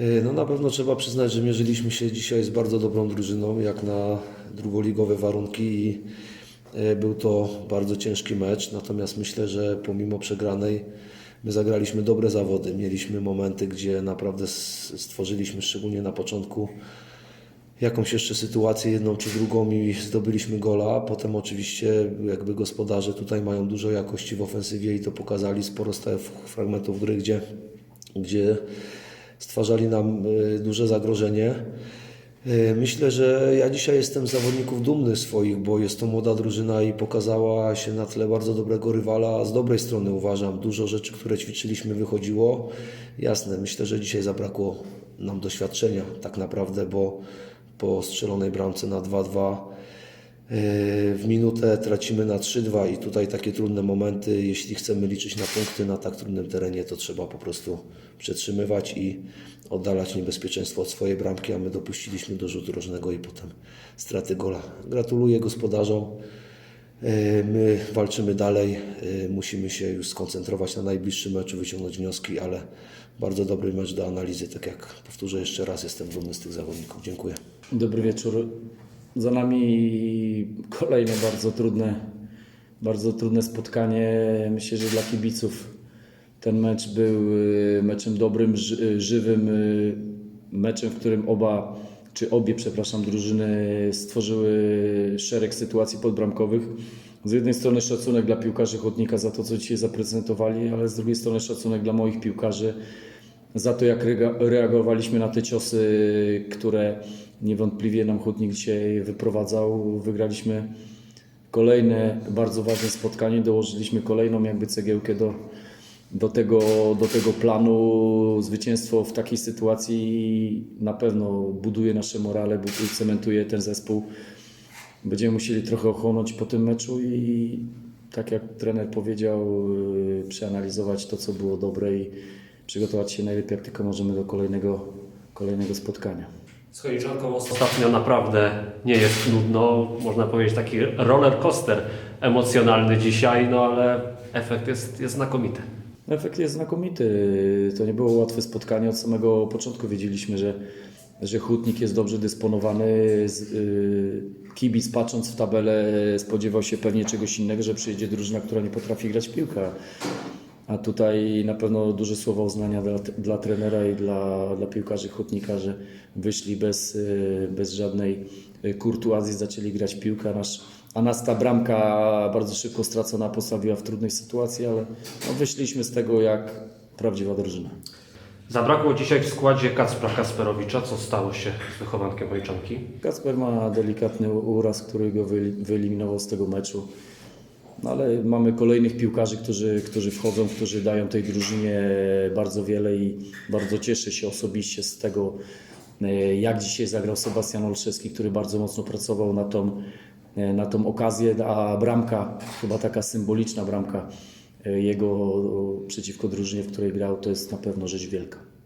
E, No na pewno trzeba przyznać, że mierzyliśmy się dzisiaj z bardzo dobrą drużyną, jak na drugoligowe warunki i e, był to bardzo ciężki mecz, natomiast myślę, że pomimo przegranej my zagraliśmy dobre zawody. Mieliśmy momenty, gdzie naprawdę stworzyliśmy, szczególnie na początku, jakąś jeszcze sytuację, jedną czy drugą i zdobyliśmy gola. Potem oczywiście jakby gospodarze tutaj mają dużo jakości w ofensywie i to pokazali sporo stałych fragmentów gry, gdzie, gdzie stwarzali nam y, duże zagrożenie. Y, Myślę, że ja dzisiaj jestem z zawodników dumny swoich, bo jest to młoda drużyna i pokazała się na tle bardzo dobrego rywala. Z dobrej strony uważam, dużo rzeczy, które ćwiczyliśmy, wychodziło. Jasne, myślę, że dzisiaj zabrakło nam doświadczenia tak naprawdę, bo po strzelonej bramce na 2-2 Yy, W minutę tracimy na 3-2 i tutaj takie trudne momenty, jeśli chcemy liczyć na punkty na tak trudnym terenie, to trzeba po prostu przetrzymywać i oddalać niebezpieczeństwo od swojej bramki, a my dopuściliśmy do rzutu rożnego i potem straty gola. Gratuluję gospodarzom. Yy, My walczymy dalej, yy, musimy się już skoncentrować na najbliższym meczu, wyciągnąć wnioski, ale bardzo dobry mecz do analizy. Tak jak powtórzę jeszcze raz, jestem dumny z tych zawodników. Dziękuję. Dobry wieczór. Za nami kolejne bardzo trudne, bardzo trudne spotkanie. Myślę, że dla kibiców ten mecz był y, meczem dobrym, ży- żywym, y, meczem, w którym oba, czy obie, przepraszam, drużyny stworzyły szereg sytuacji podbramkowych. Z jednej strony szacunek dla piłkarzy Chodnika za to, co dzisiaj zaprezentowali, ale z drugiej strony szacunek dla moich piłkarzy za to, jak reagowaliśmy na te ciosy, które niewątpliwie nam Hutnik dzisiaj wyprowadzał. Wygraliśmy kolejne bardzo ważne spotkanie, dołożyliśmy kolejną jakby cegiełkę do, do, tego, do tego planu. Zwycięstwo w takiej sytuacji na pewno buduje nasze morale, cementuje ten zespół. Będziemy musieli trochę ochłonąć po tym meczu i tak jak trener powiedział, yy, przeanalizować to, co było dobre i przygotować się najlepiej, jak tylko możemy do kolejnego, kolejnego spotkania. Z Chojniczanką ostatnio naprawdę nie jest nudno. Można powiedzieć taki roller coaster emocjonalny dzisiaj, no ale efekt jest, jest znakomity. Efekt jest znakomity. To nie było łatwe spotkanie. Od samego początku wiedzieliśmy, że, że hutnik jest dobrze dysponowany. Z- y, Kibic patrząc w tabelę spodziewał się pewnie czegoś innego, że przyjedzie drużyna, która nie potrafi grać w piłkę. A tutaj na pewno duże słowa uznania dla, dla trenera i dla, dla piłkarzy hutnika, że wyszli bez, y, bez żadnej y, kurtuazji, zaczęli grać piłkę. a Nasz, a nas ta bramka bardzo szybko stracona postawiła w trudnej sytuacji, ale no, wyszliśmy z tego jak prawdziwa drużyna. Zabrakło dzisiaj w składzie Kacpra Kasperowicza. Co stało się z wychowankiem Chojniczanki? Kasper ma delikatny uraz, który go wyeli- wyeliminował z tego meczu. No ale mamy kolejnych piłkarzy, którzy, którzy wchodzą, którzy dają tej drużynie bardzo wiele i bardzo cieszę się osobiście z tego, e, jak dzisiaj zagrał Sebastian Olszewski, który bardzo mocno pracował na tą, e, na tą okazję, a bramka, chyba taka symboliczna bramka e, jego przeciwko drużynie, w której grał, to jest na pewno rzecz wielka.